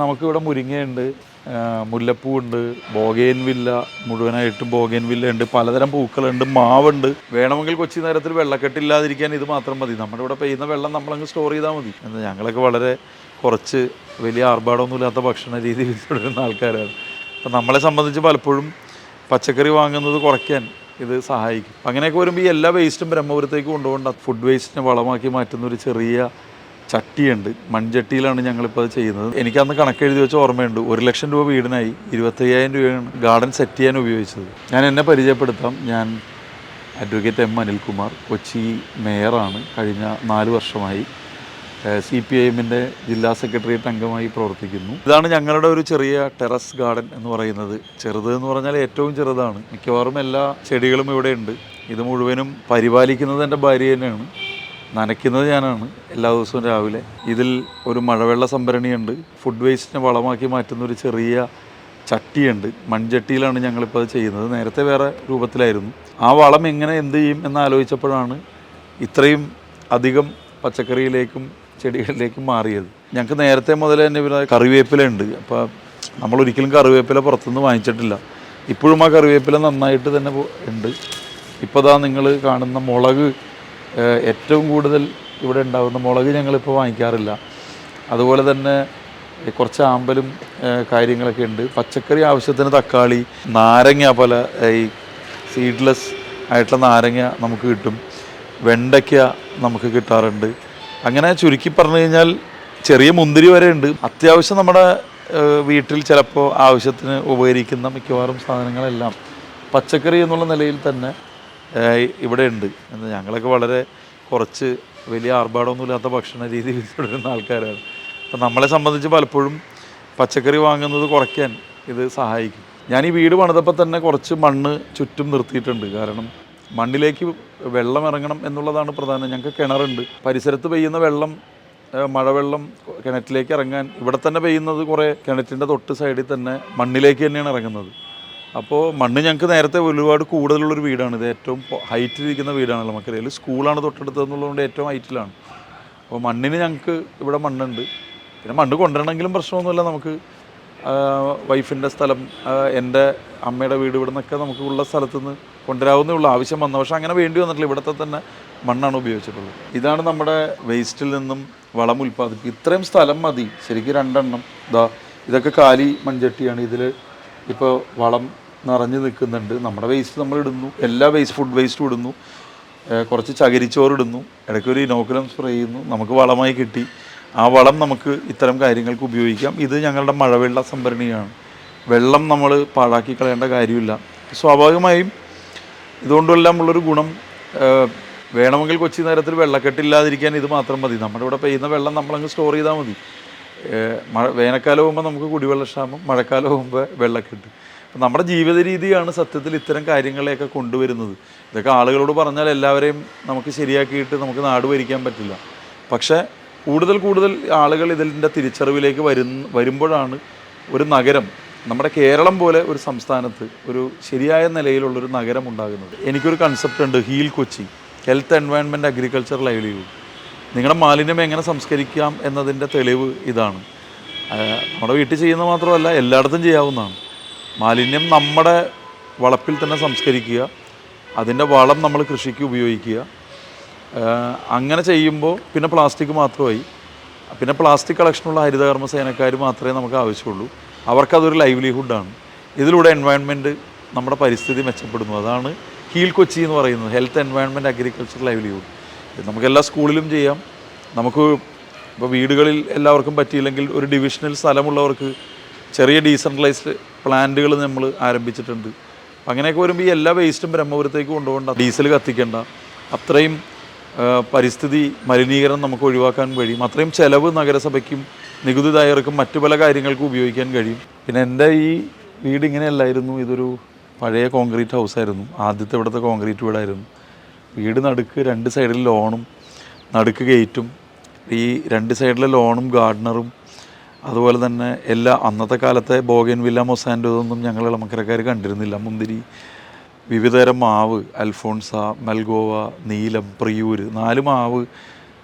നമുക്കിവിടെ മുരിങ്ങയുണ്ട് മുല്ലപ്പൂവുണ്ട് ബോഗേൻ വില്ല മുഴുവനായിട്ടും ബോഗേൻ വില്ല ഉണ്ട് പലതരം പൂക്കളുണ്ട് മാവുണ്ട്. വേണമെങ്കിൽ കൊച്ചി നേരത്തിൽ വെള്ളക്കെട്ടില്ലാതിരിക്കാൻ ഇത് മാത്രം മതി. നമ്മുടെ ഇവിടെ പെയ്യുന്ന വെള്ളം നമ്മളങ്ങ് സ്റ്റോർ ചെയ്താൽ മതി. എന്ന് ഞങ്ങളൊക്കെ വളരെ കുറച്ച് വലിയ ആർഭാടമൊന്നുമില്ലാത്ത ഭക്ഷണ രീതി തുടരുന്ന ആൾക്കാരാണ്. അപ്പം നമ്മളെ സംബന്ധിച്ച് പലപ്പോഴും പച്ചക്കറി വാങ്ങുന്നത് കുറയ്ക്കാൻ ഇത് സഹായിക്കും. അങ്ങനെയൊക്കെ വരുമ്പോൾ ഈ എല്ലാ വേസ്റ്റും ബ്രഹ്മപുരത്തേക്ക് കൊണ്ടുപോകേണ്ട. ഫുഡ് വേസ്റ്റിനെ വളമാക്കി മാറ്റുന്ന ഒരു ചെറിയ ചട്ടിയുണ്ട്. മൺചട്ടിയിലാണ് ഞങ്ങളിപ്പോൾ അത് ചെയ്യുന്നത്. എനിക്കന്ന് കണക്കെഴുതി വെച്ച ഓർമ്മയുണ്ട്. ഒരു ലക്ഷം രൂപ വീടിനായി ഇരുപത്തയ്യായിരം രൂപയാണ് ഗാർഡൻ സെറ്റ് ചെയ്യാൻ ഉപയോഗിച്ചത്. ഞാൻ എന്നെ പരിചയപ്പെടുത്താം. ഞാൻ അഡ്വക്കേറ്റ് എം അനിൽകുമാർ കൊച്ചി മേയറാണ്. കഴിഞ്ഞ നാല് വർഷമായി സി പി ഐ എമ്മിന്റെ ജില്ലാ സെക്രട്ടേറിയറ്റ് അംഗമായി പ്രവർത്തിക്കുന്നു. ഇതാണ് ഞങ്ങളുടെ ഒരു ചെറിയ ടെറസ് ഗാർഡൻ എന്ന് പറയുന്നത്. ചെറുത് എന്ന് പറഞ്ഞാൽ ഏറ്റവും ചെറുതാണ്. മിക്കവാറും എല്ലാ ചെടികളും ഇവിടെ ഉണ്ട്. ഇത് മുഴുവനും പരിപാലിക്കുന്നത് എന്റെ ഭാര്യ തന്നെയാണ്. നനയ്ക്കുന്നത് ഞാനാണ്. എല്ലാ ദിവസവും രാവിലെ. ഇതിൽ ഒരു മഴവെള്ള സംഭരണിയുണ്ട്. ഫുഡ് വേസ്റ്റിനെ വളമാക്കി മാറ്റുന്ന ഒരു ചെറിയ ചട്ടിയുണ്ട്. മൺചട്ടിയിലാണ് ഞങ്ങളിപ്പോൾ അത് ചെയ്യുന്നത്. നേരത്തെ വേറെ രൂപത്തിലായിരുന്നു. ആ വളം എങ്ങനെ എന്ത് ചെയ്യും എന്ന് ആലോചിച്ചപ്പോഴാണ് ഇത്രയും അധികം പച്ചക്കറിയിലേക്കും ചെടികളിലേക്കും മാറിയത്. ഞങ്ങൾക്ക് നേരത്തെ മുതൽ തന്നെ ഇവിടെ കറിവേപ്പില ഉണ്ട്. അപ്പോൾ നമ്മൾ ഒരിക്കലും കറിവേപ്പില പുറത്തുനിന്ന് വാങ്ങിച്ചിട്ടില്ല. ഇപ്പോഴും ആ കറിവേപ്പില നന്നായിട്ട് തന്നെ ഉണ്ട്. ഇപ്പോൾ ദാ നിങ്ങൾ കാണുന്ന മുളക് ഏറ്റവും കൂടുതൽ ഇവിടെ ഉണ്ടാകുന്ന മുളക് ഞങ്ങളിപ്പോൾ വാങ്ങിക്കാറില്ല. അതുപോലെ തന്നെ കുറച്ച് ആമ്പലും കാര്യങ്ങളൊക്കെ ഉണ്ട്. പച്ചക്കറി ആവശ്യത്തിന് തക്കാളി നാരങ്ങ പല ഈ സീഡ്ലെസ് ആയിട്ടുള്ള നാരങ്ങ നമുക്ക് കിട്ടും. വെണ്ടയ്ക്ക നമുക്ക് കിട്ടാറുണ്ട്. അങ്ങനെ ചുരുക്കി പറഞ്ഞു കഴിഞ്ഞാൽ ചെറിയ മുന്തിരി വരെ ഉണ്ട്. അത്യാവശ്യം നമ്മുടെ വീട്ടിൽ ചിലപ്പോൾ ആവശ്യത്തിന് ഉപകരിക്കുന്ന മിക്കവാറും സാധനങ്ങളെല്ലാം പച്ചക്കറി എന്നുള്ള നിലയിൽ തന്നെ ഇവിടെ ഉണ്ട്. ഞങ്ങളൊക്കെ വളരെ കുറച്ച് വലിയ ആർഭാടമൊന്നുമില്ലാത്ത ഭക്ഷണ രീതി പിന്തുടരുന്ന ആൾക്കാരാണ്. അപ്പം നമ്മളെ സംബന്ധിച്ച് പലപ്പോഴും പച്ചക്കറി വാങ്ങുന്നത് കുറയ്ക്കാൻ ഇത് സഹായിക്കും. ഞാൻ ഈ വീട് പണിതപ്പോൾ തന്നെ കുറച്ച് മണ്ണ് ചുറ്റും നിർത്തിയിട്ടുണ്ട്. കാരണം മണ്ണിലേക്ക് വെള്ളം ഇറങ്ങണം എന്നുള്ളതാണ് പ്രധാനം. ഞങ്ങൾക്ക് കിണറുണ്ട്. പരിസരത്ത് പെയ്യുന്ന വെള്ളം മഴവെള്ളം കിണറ്റിലേക്ക് ഇറങ്ങാൻ ഇവിടെ തന്നെ പെയ്യുന്നത് കുറേ കിണറ്റിന്റെ തൊട്ട് സൈഡിൽ തന്നെ മണ്ണിലേക്ക് തന്നെയാണ് ഇറങ്ങുന്നത്. അപ്പോൾ മണ്ണ് ഞങ്ങൾക്ക് നേരത്തെ ഒരുപാട് കൂടുതലുള്ളൊരു വീടാണ്. ഇത് ഏറ്റവും ഹൈറ്റിൽ ഇരിക്കുന്ന വീടാണ് നമുക്കറിയാം. സ്കൂളാണ് തൊട്ടടുത്തതെന്നുള്ളതുകൊണ്ട് ഏറ്റവും ഹൈറ്റിലാണ് അപ്പോൾ മണ്ണിന് ഞങ്ങൾക്ക് ഇവിടെ മണ്ണുണ്ട്. പിന്നെ മണ്ണ് കൊണ്ടുവരണമെങ്കിലും പ്രശ്നമൊന്നുമില്ല. നമുക്ക് വൈഫിന്റെ സ്ഥലം എന്റെ അമ്മയുടെ വീട് ഇവിടെ നിന്നൊക്കെ നമുക്ക് ഉള്ള സ്ഥലത്ത് നിന്ന് കൊണ്ടുവരാവുന്നേ ഉള്ളൂ. ആവശ്യം വന്ന. പക്ഷേ അങ്ങനെ വേണ്ടി വന്നിട്ടില്ല. ഇവിടുത്തെ തന്നെ മണ്ണാണ് ഉപയോഗിച്ചിട്ടുള്ളത്. ഇതാണ് നമ്മുടെ വേസ്റ്റിൽ നിന്നും വളം ഉൽപ്പാദിപ്പിക്കുക. ഇത്രയും സ്ഥലം മതി. ശരിക്കും രണ്ടെണ്ണം. ഇതാ ഇതൊക്കെ കാലി മൺചട്ടിയാണ്. ഇതിൽ ഇപ്പോൾ വളം നിറഞ്ഞു നിൽക്കുന്നുണ്ട്. നമ്മുടെ വേസ്റ്റ് നമ്മൾ ഇടുന്നു. എല്ലാ വേസ്റ്റ് ഫുഡ് വേസ്റ്റും ഇടുന്നു. കുറച്ച് ചകിരിച്ചോറ് ഇടുന്നു. ഇടയ്ക്ക് ഒരു ഇനോക്കുലം സ്പ്രേ ചെയ്യുന്നു. നമുക്ക് വളമായി കിട്ടി. ആ വളം നമുക്ക് ഇത്തരം കാര്യങ്ങൾക്ക് ഉപയോഗിക്കാം. ഇത് ഞങ്ങളുടെ മഴവെള്ള സംഭരണിയാണ്. വെള്ളം നമ്മൾ പാഴാക്കി കളയേണ്ട കാര്യമില്ല. സ്വാഭാവികമായും ഇതുകൊണ്ടെല്ലാം ഉള്ളൊരു ഗുണം വേണമെങ്കിൽ കൊച്ചി നേരത്തിൽ വെള്ളക്കെട്ടില്ലാതിരിക്കാൻ ഇത് മാത്രം മതി. നമ്മുടെ ഇവിടെ പെയ്യുന്ന വെള്ളം നമ്മളങ്ങ് സ്റ്റോർ ചെയ്താൽ മതി. മഴ വേനൽക്കാലം ആകുമ്പോൾ നമുക്ക് കുടിവെള്ളക്ഷാമം മഴക്കാലം ആകുമ്പോൾ വെള്ളക്കെട്ട്. അപ്പം നമ്മുടെ ജീവിത രീതിയാണ് സത്യത്തിൽ ഇത്തരം കാര്യങ്ങളെയൊക്കെ കൊണ്ടുവരുന്നത്. ഇതൊക്കെ ആളുകളോട് പറഞ്ഞാൽ എല്ലാവരെയും നമുക്ക് ശരിയാക്കിയിട്ട് നമുക്ക് നാട് ഭരിക്കാൻ പറ്റില്ല. പക്ഷേ കൂടുതൽ കൂടുതൽ ആളുകൾ ഇതിന്റെ തിരിച്ചറിവിലേക്ക് വരുന്ന വരുമ്പോഴാണ് ഒരു നഗരം നമ്മുടെ കേരളം പോലെ ഒരു സംസ്ഥാനത്ത് ഒരു ശരിയായ നിലയിലുള്ളൊരു നഗരം ഉണ്ടാകുന്നത്. എനിക്കൊരു കൺസെപ്റ്റ് ഉണ്ട് heal Kochi health environment agriculture livelihood നിങ്ങളുടെ മാലിന്യം എങ്ങനെ സംസ്കരിക്കാം എന്നതിന്റെ തെളിവ് ഇതാണ്. നമ്മുടെ വീട്ടിൽ ചെയ്യുന്നത് മാത്രമല്ല എല്ലായിടത്തും ചെയ്യാവുന്നതാണ്. മാലിന്യം നമ്മുടെ വളപ്പിൽ തന്നെ സംസ്കരിക്കുക അതിന്റെ വളം നമ്മൾ കൃഷിക്ക് ഉപയോഗിക്കുക. അങ്ങനെ ചെയ്യുമ്പോൾ പിന്നെ പ്ലാസ്റ്റിക് മാത്രമായി. പിന്നെ പ്ലാസ്റ്റിക് കളക്ഷനുള്ള ഹരിതകർമ്മ സേനക്കാർ മാത്രമേ നമുക്ക് ആവശ്യമുള്ളൂ. അവർക്കതൊരു ലൈവ്ലിഹുഡാണ് ഇതിലൂടെ എൻവയൺമെന്റ് നമ്മുടെ പരിസ്ഥിതി മെച്ചപ്പെടുന്നു. അതാണ് ഹീൽ കൊച്ചി എന്ന് പറയുന്നത്. ഹെൽത്ത് എൻവയൺമെന്റ് അഗ്രികൾച്ചർ ലൈവ്ലിഹുഡ് ഇത് നമുക്ക് എല്ലാ സ്കൂളിലും ചെയ്യാം. നമുക്ക് ഇപ്പോൾ വീടുകളിൽ എല്ലാവർക്കും പറ്റിയില്ലെങ്കിൽ ഒരു ഡിവിഷണൽ സ്ഥലമുള്ളവർക്ക് ചെറിയ ഡീസെൻട്രലൈസ്ഡ് പ്ലാന്റുകൾ നമ്മൾ ആരംഭിച്ചിട്ടുണ്ട്. അങ്ങനെയൊക്കെ വരുമ്പോൾ ഈ എല്ലാ വേസ്റ്റും ബ്രഹ്മപുരത്തേക്ക് കൊണ്ടുപോകണ്ട. ഡീസൽ കത്തിക്കേണ്ട. അത്രയും പരിസ്ഥിതി മലിനീകരണം നമുക്ക് ഒഴിവാക്കാൻ കഴിയും. അത്രയും ചിലവ് നഗരസഭയ്ക്കും നികുതിദായകർക്കും മറ്റു പല കാര്യങ്ങൾക്കും ഉപയോഗിക്കാൻ കഴിയും. പിന്നെ എന്റെ ഈ വീട് ഇങ്ങനെയല്ലായിരുന്നു. ഇതൊരു പഴയ കോൺക്രീറ്റ് ഹൗസായിരുന്നു ആദ്യത്തെ ഇവിടുത്തെ കോൺക്രീറ്റ് വീടായിരുന്നു. വീട് നടുക്ക് രണ്ട് സൈഡിൽ ലോണും നടുക്ക് ഗേറ്റും ഈ രണ്ട് സൈഡിലെ ലോണും ഗാർഡനറും അതുപോലെ തന്നെ എല്ലാ അന്നത്തെ കാലത്തെ ബോഗൻ വില്ല മൊസാൻഡോ ഇതൊന്നും ഞങ്ങൾ ഇളമക്കരക്കാർ കണ്ടിരുന്നില്ല. മുന്തിരി വിവിധതരം മാവ് അൽഫോൺസ മൽഗോവ നീലം പ്രിയൂര് നാല് മാവ്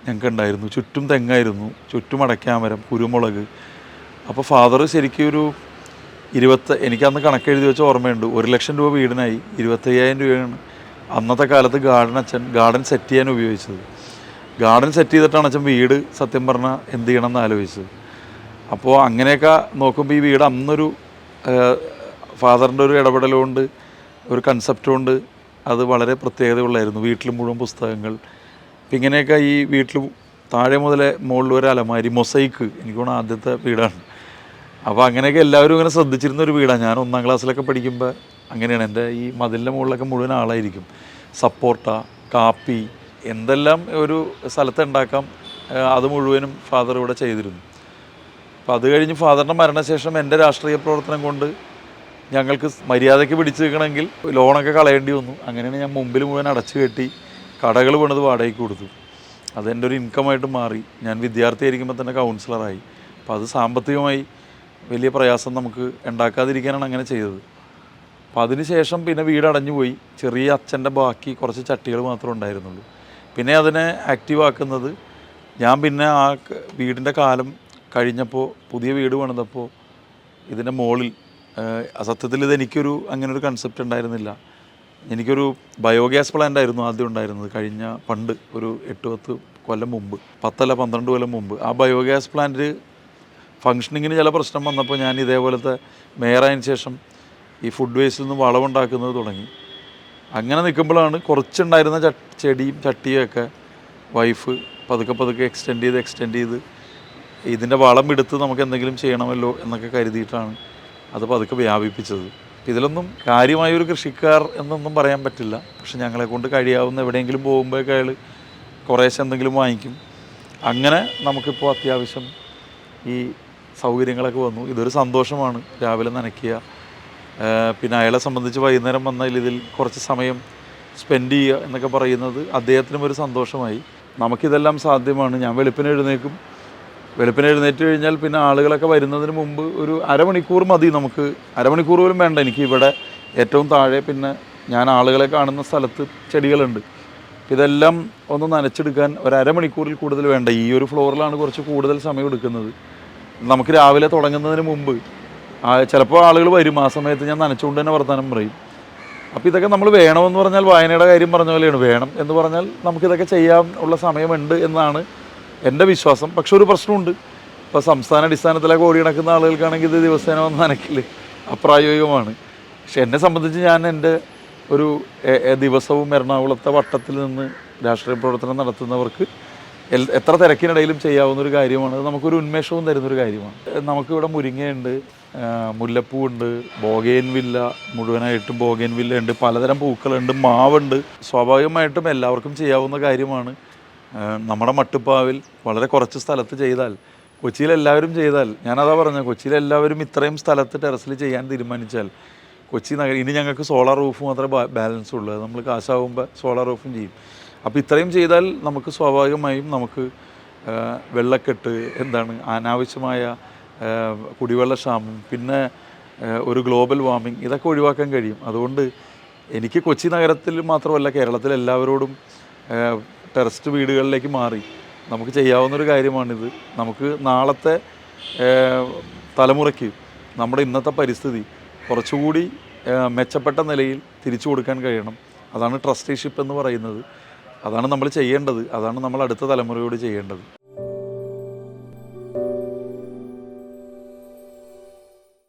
ഞങ്ങൾക്ക് ഉണ്ടായിരുന്നു ചുറ്റും തെങ്ങായിരുന്നു ചുറ്റും അടയ്ക്കാമരം കുരുമുളക്. അപ്പോൾ ഫാദർ ശരിക്കും ഒരു ഇരുപത്തി എനിക്കന്ന് കണക്ക് എഴുതി വെച്ച ഓർമ്മയുണ്ട്. ഒരു ലക്ഷം രൂപ വീടിനായി ഇരുപത്തയ്യായിരം രൂപയാണ് അന്നത്തെ കാലത്ത് ഗാർഡൻ അച്ഛൻ ഗാർഡൻ സെറ്റ് ചെയ്യാൻ ഉപയോഗിച്ചത്. ഗാർഡൻ സെറ്റ് ചെയ്തിട്ടാണ് അച്ഛൻ വീട് സത്യം പറഞ്ഞാൽ എന്ത് ചെയ്യണം എന്ന് ആലോചിച്ചത്. അപ്പോൾ അങ്ങനെയൊക്കെ നോക്കുമ്പോൾ ഈ വീട് അന്നൊരു ഫാദറിന്റെ ഒരു ഇടപെടലുകൊണ്ട് ഒരു കൺസെപ്റ്റ് കൊണ്ട് അത് വളരെ പ്രത്യേകതയുള്ളായിരുന്നു. വീട്ടിൽ മുഴുവൻ പുസ്തകങ്ങൾ. ഇങ്ങനെയൊക്കെ ഈ വീട്ടിൽ താഴെ മുതലേ മുകളിൽ ഒരു അലമാരി മൊസൈക്ക് എനിക്ക് ആദ്യത്തെ വീടാണ്. അപ്പോൾ അങ്ങനെയൊക്കെ എല്ലാവരും ഇങ്ങനെ ശ്രദ്ധിച്ചിരുന്ന ഒരു വീടാണ്. ഞാൻ ഒന്നാം ക്ലാസ്സിലൊക്കെ പഠിക്കുമ്പോൾ അങ്ങനെയാണ്. എന്റെ ഈ മതിലിന്റെ മുകളിലൊക്കെ മുഴുവൻ ആളായിരിക്കും. സപ്പോർട്ട കാപ്പി എന്തെല്ലാം ഒരു സ്ഥലത്ത് ഉണ്ടാക്കാം അത് മുഴുവനും ഫാദർ ഇവിടെ ചെയ്തിരുന്നു. അപ്പോൾ അത് കഴിഞ്ഞ് ഫാദറിന്റെ മരണശേഷം എന്റെ രാഷ്ട്രീയ പ്രവർത്തനം കൊണ്ട് ഞങ്ങൾക്ക് മര്യാദയ്ക്ക് പിടിച്ചു നിൽക്കണമെങ്കിൽ ലോണൊക്കെ കളയേണ്ടി വന്നു. അങ്ങനെയാണ് ഞാൻ മുമ്പിൽ മുഴുവൻ അടച്ചു കെട്ടി കടകൾ പണിത് വാടകയ്ക്ക് കൊടുത്തു. അതെന്റെ ഒരു ഇൻകമായിട്ട് മാറി. ഞാൻ വിദ്യാർത്ഥിയായിരിക്കുമ്പോൾ തന്നെ കൗൺസിലറായി. അപ്പോൾ അത് സാമ്പത്തികമായി വലിയ പ്രയാസം നമുക്ക് ഉണ്ടാക്കാതിരിക്കാനാണ് അങ്ങനെ ചെയ്തത്. അപ്പോൾ അതിനുശേഷം പിന്നെ വീട് അടഞ്ഞു പോയി. ചെറിയ അച്ഛന്റെ ബാക്കി കുറച്ച് ചട്ടികൾ മാത്രമേ ഉണ്ടായിരുന്നുള്ളൂ. പിന്നെ അതിനെ ആക്റ്റീവ് ആക്കുന്നത് ഞാൻ പിന്നെ ആ വീടിന്റെ കാലം കഴിഞ്ഞപ്പോൾ പുതിയ വീട് പണിതപ്പോൾ ഇതിന്റെ മുകളിൽ സത്യത്തിൽ ഇത് എനിക്കൊരു അങ്ങനെ ഒരു കൺസെപ്റ്റ് ഉണ്ടായിരുന്നില്ല. എനിക്കൊരു ബയോഗ്യാസ് പ്ലാന്റ് ആയിരുന്നു ആദ്യം ഉണ്ടായിരുന്നത് കഴിഞ്ഞ പണ്ട് ഒരു എട്ട് പത്ത് കൊല്ലം മുമ്പ് പത്തല്ല പന്ത്രണ്ട് കൊല്ലം മുമ്പ്. ആ ബയോഗ്യാസ് പ്ലാന്റ് ഫങ്ഷനിങ്ങിന് ചില പ്രശ്നം വന്നപ്പോൾ ഞാൻ ഇതേപോലത്തെ മേയറായതിനു ശേഷം ഈ ഫുഡ് വേസ്റ്റിൽ നിന്ന് വളമുണ്ടാക്കുന്നത് തുടങ്ങി. അങ്ങനെ നിൽക്കുമ്പോഴാണ് കുറച്ചുണ്ടായിരുന്ന ചെടിയും ചട്ടിയും ഒക്കെ വൈഫ് പതുക്കെ പതുക്കെ എക്സ്റ്റെൻഡ് ചെയ്ത് എക്സ്റ്റെൻഡ് ചെയ്ത് ഇതിന്റെ വളം എടുത്ത് നമുക്ക് എന്തെങ്കിലും ചെയ്യണമല്ലോ എന്നൊക്കെ കരുതിയിട്ടാണ് അത് പതുക്കെ വ്യാപിപ്പിച്ചത്. ഇതിലൊന്നും കാര്യമായൊരു കൃഷിക്കാർ എന്നൊന്നും പറയാൻ പറ്റില്ല. പക്ഷെ ഞങ്ങളെ കൊണ്ട് കഴിയാവുന്ന എവിടെയെങ്കിലും പോകുമ്പോഴൊക്കെ അയാൾ കുറേശ്ശെ എന്തെങ്കിലും വാങ്ങിക്കും. അങ്ങനെ നമുക്കിപ്പോൾ അത്യാവശ്യം ഈ സൗകര്യങ്ങളൊക്കെ വന്നു. ഇതൊരു സന്തോഷമാണ്. രാവിലെ നനയ്ക്കുക. പിന്നെ അയാളെ സംബന്ധിച്ച് വൈകുന്നേരം വന്നാൽ ഇതിൽ കുറച്ച് സമയം സ്പെൻഡ് ചെയ്യുക എന്നൊക്കെ പറയുന്നത് അദ്ദേഹത്തിനും ഒരു സന്തോഷമായി. നമുക്കിതെല്ലാം സാധ്യമാണ്. ഞാൻ വെളുപ്പിന് എഴുന്നേക്കും വെളുപ്പിന് എഴുന്നേറ്റ് കഴിഞ്ഞാൽ പിന്നെ ആളുകളൊക്കെ വരുന്നതിന് മുമ്പ് ഒരു അരമണിക്കൂർ മതി നമുക്ക്. അരമണിക്കൂർ പോലും വേണ്ട. എനിക്ക് ഇവിടെ ഏറ്റവും താഴെ പിന്നെ ഞാൻ ആളുകളെ കാണുന്ന സ്ഥലത്ത് ചെടികളുണ്ട്. ഇതെല്ലാം ഒന്ന് നനച്ചെടുക്കാൻ ഒരു അരമണിക്കൂറിൽ കൂടുതൽ വേണ്ട. ഈ ഒരു ഫ്ലോറിലാണ് കുറച്ച് കൂടുതൽ സമയം എടുക്കുന്നത്. നമുക്ക് രാവിലെ തുടങ്ങുന്നതിന് മുമ്പ് ചിലപ്പോൾ ആളുകൾ വരും. ആ സമയത്ത് ഞാൻ നനച്ചുകൊണ്ട് തന്നെ വർത്തമാനം പറയും. അപ്പോൾ ഇതൊക്കെ നമ്മൾ വേണമെന്ന് പറഞ്ഞാൽ വായനയുടെ കാര്യം പറഞ്ഞ പോലെയാണ്. വേണം എന്ന് പറഞ്ഞാൽ നമുക്കിതൊക്കെ ചെയ്യാൻ ഉള്ള സമയമുണ്ട് എന്നാണ് എന്റെ വിശ്വാസം. പക്ഷെ ഒരു പ്രശ്നമുണ്ട്. ഇപ്പോൾ സംസ്ഥാന അടിസ്ഥാനത്തിലൊക്കെ ഓടി നടക്കുന്ന ആളുകൾക്കാണെങ്കിൽ ഇത് ദിവസേന വന്ന് നനക്കില്ല അപ്രായോഗികമാണ്. പക്ഷെ എന്നെ സംബന്ധിച്ച് ഞാൻ എന്റെ ഒരു ദിവസവും എറണാകുളത്തെ വട്ടത്തിൽ നിന്ന് രാഷ്ട്രീയ പ്രവർത്തനം നടത്തുന്നവർക്ക് എത്ര തിരക്കിനിടയിലും ചെയ്യാവുന്ന ഒരു കാര്യമാണ്. അത് നമുക്കൊരു ഉന്മേഷവും തരുന്നൊരു കാര്യമാണ്. നമുക്കിവിടെ മുരിങ്ങയുണ്ട് ആഹ് മുല്ലപ്പൂവുണ്ട് ബോഗേൻ വില്ല മുഴുവനായിട്ടും ബോഗേൻ വില്ല ഉണ്ട് പലതരം പൂക്കളുണ്ട് മാവുണ്ട്. സ്വാഭാവികമായിട്ടും എല്ലാവർക്കും ചെയ്യാവുന്ന കാര്യമാണ്. നമ്മുടെ മട്ടുപ്പാവിൽ വളരെ കുറച്ച് സ്ഥലത്ത് ചെയ്താൽ കൊച്ചിയിൽ എല്ലാവരും ചെയ്താൽ ഞാനതാ പറഞ്ഞത് കൊച്ചിയിൽ എല്ലാവരും ഇത്രയും സ്ഥലത്ത് ടെറസിൽ ചെയ്യാൻ തീരുമാനിച്ചാൽ കൊച്ചി നഗരം ഇനി ഞങ്ങൾക്ക് സോളാർ റൂഫ് മാത്രമേ ബാലൻസ് ഉള്ളൂ. നമ്മൾ കാശാവുമ്പോൾ സോളാർ റൂഫും ചെയ്യും. അപ്പോൾ ഇത്രയും ചെയ്താൽ നമുക്ക് സ്വാഭാവികമായും നമുക്ക് വെള്ളക്കെട്ട് എന്താണ് അനാവശ്യമായ കുടിവെള്ള ക്ഷാമം പിന്നെ ഒരു ഗ്ലോബൽ വാർമിംഗ് ഇതൊക്കെ ഒഴിവാക്കാൻ കഴിയും. അതുകൊണ്ട് എനിക്ക് കൊച്ചി നഗരത്തിൽ മാത്രമല്ല കേരളത്തിൽ എല്ലാവരോടും ടെറസ്റ്റ് വീടുകളിലേക്ക് മാറി. നമുക്ക് ചെയ്യാവുന്നൊരു കാര്യമാണിത്. നമുക്ക് നാളത്തെ തലമുറയ്ക്ക് നമ്മുടെ ഇന്നത്തെ പരിസ്ഥിതി കുറച്ചുകൂടി മെച്ചപ്പെട്ട നിലയിൽ തിരിച്ചു കൊടുക്കാൻ കഴിയണം. അതാണ് ട്രസ്റ്റിഷിപ്പ് എന്ന് പറയുന്നത്. അതാണ് നമ്മൾ ചെയ്യേണ്ടത്. അതാണ് നമ്മൾ അടുത്ത തലമുറയോട് ചെയ്യേണ്ടത്.